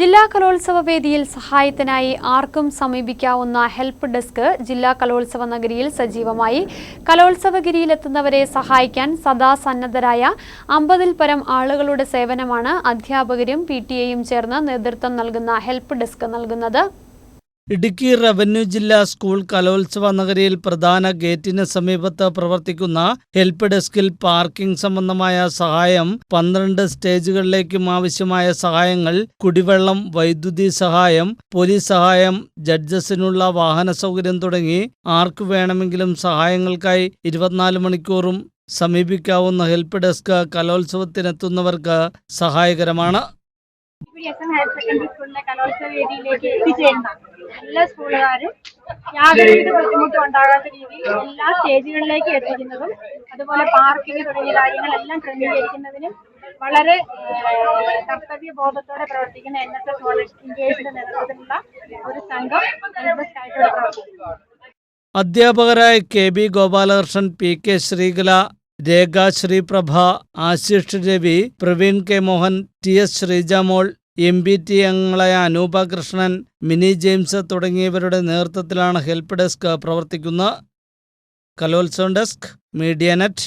ജില്ലാ കലോത്സവ വേദിയിൽ സഹായത്തിനായി ആർക്കും സമീപിക്കാവുന്ന ഹെൽപ്പ് ഡെസ്ക് ജില്ലാ കലോത്സവ നഗരിയിൽ സജീവമായി. കലോത്സവഗിരിയിലെത്തുന്നവരെ സഹായിക്കാൻ സദാ സന്നദ്ധരായ അമ്പതിൽ പരം ആളുകളുടെ സേവനമാണ് അധ്യാപകരും പി ടി എയും ചേർന്ന് നേതൃത്വം നൽകുന്ന ഹെൽപ്പ് ഡെസ്ക് നൽകുന്നത്. ഇടുക്കി റവന്യൂ ജില്ലാ സ്കൂൾ കലോത്സവ നഗരിയിൽ പ്രധാന ഗേറ്റിന് സമീപത്ത് പ്രവർത്തിക്കുന്ന ഹെൽപ്പ് ഡെസ്കിൽ പാർക്കിംഗ് സംബന്ധമായ സഹായം പന്ത്രണ്ട് സ്റ്റേജുകളിലേക്കും ആവശ്യമായ സഹായങ്ങൾ കുടിവെള്ളം വൈദ്യുതി സഹായം പോലീസ് സഹായം ജഡ്ജസിനുള്ള വാഹന സൗകര്യം തുടങ്ങി ആർക്കു വേണമെങ്കിലും സഹായങ്ങൾക്കായി ഇരുപത്തിനാല് മണിക്കൂറും സമീപിക്കാവുന്ന ഹെൽപ്പ് ഡെസ്ക് കലോത്സവത്തിനെത്തുന്നവർക്ക് സഹായകരമാണ്. ഹയർ സെക്കൻഡറി സ്കൂളിലെ കലോത്സവ വേദിയിലേക്ക് എത്തിച്ചേരുന്ന എല്ലാ സ്കൂളുകാരും യാതൊരുവിധ ബുദ്ധിമുട്ടും ഉണ്ടാകാത്ത രീതിയിൽ എല്ലാ സ്റ്റേജുകളിലേക്ക് എത്തിക്കുന്നതും അതുപോലെ പാർക്കിംഗ് തുടങ്ങിയ കാര്യങ്ങളെല്ലാം ക്രമീകരിക്കുന്നതിനും വളരെ കർത്തവ്യ ബോധത്തോടെ പ്രവർത്തിക്കുന്ന എൻ എസ് എസ് വോളണ്ടിയേഴ്സിന്റെ നേതൃത്വത്തിലുള്ള ഒരു സംഘം അധ്യാപകരായ K B Gopalakrishnan P K Sreekala Rekha Sreeprabha Ashish Ravi Praveen K Mohan T S Sreejamol M B T അംഗങ്ങളായ അനൂപ കൃഷ്ണൻ മിനി ജെയിംസ് തുടങ്ങിയവരുടെ നേതൃത്വത്തിലാണ് ഹെൽപ്പ് ഡെസ്ക് പ്രവർത്തിക്കുന്നത് കലോത്സവം ഡെസ്ക് മീഡിയ നെറ്റ്.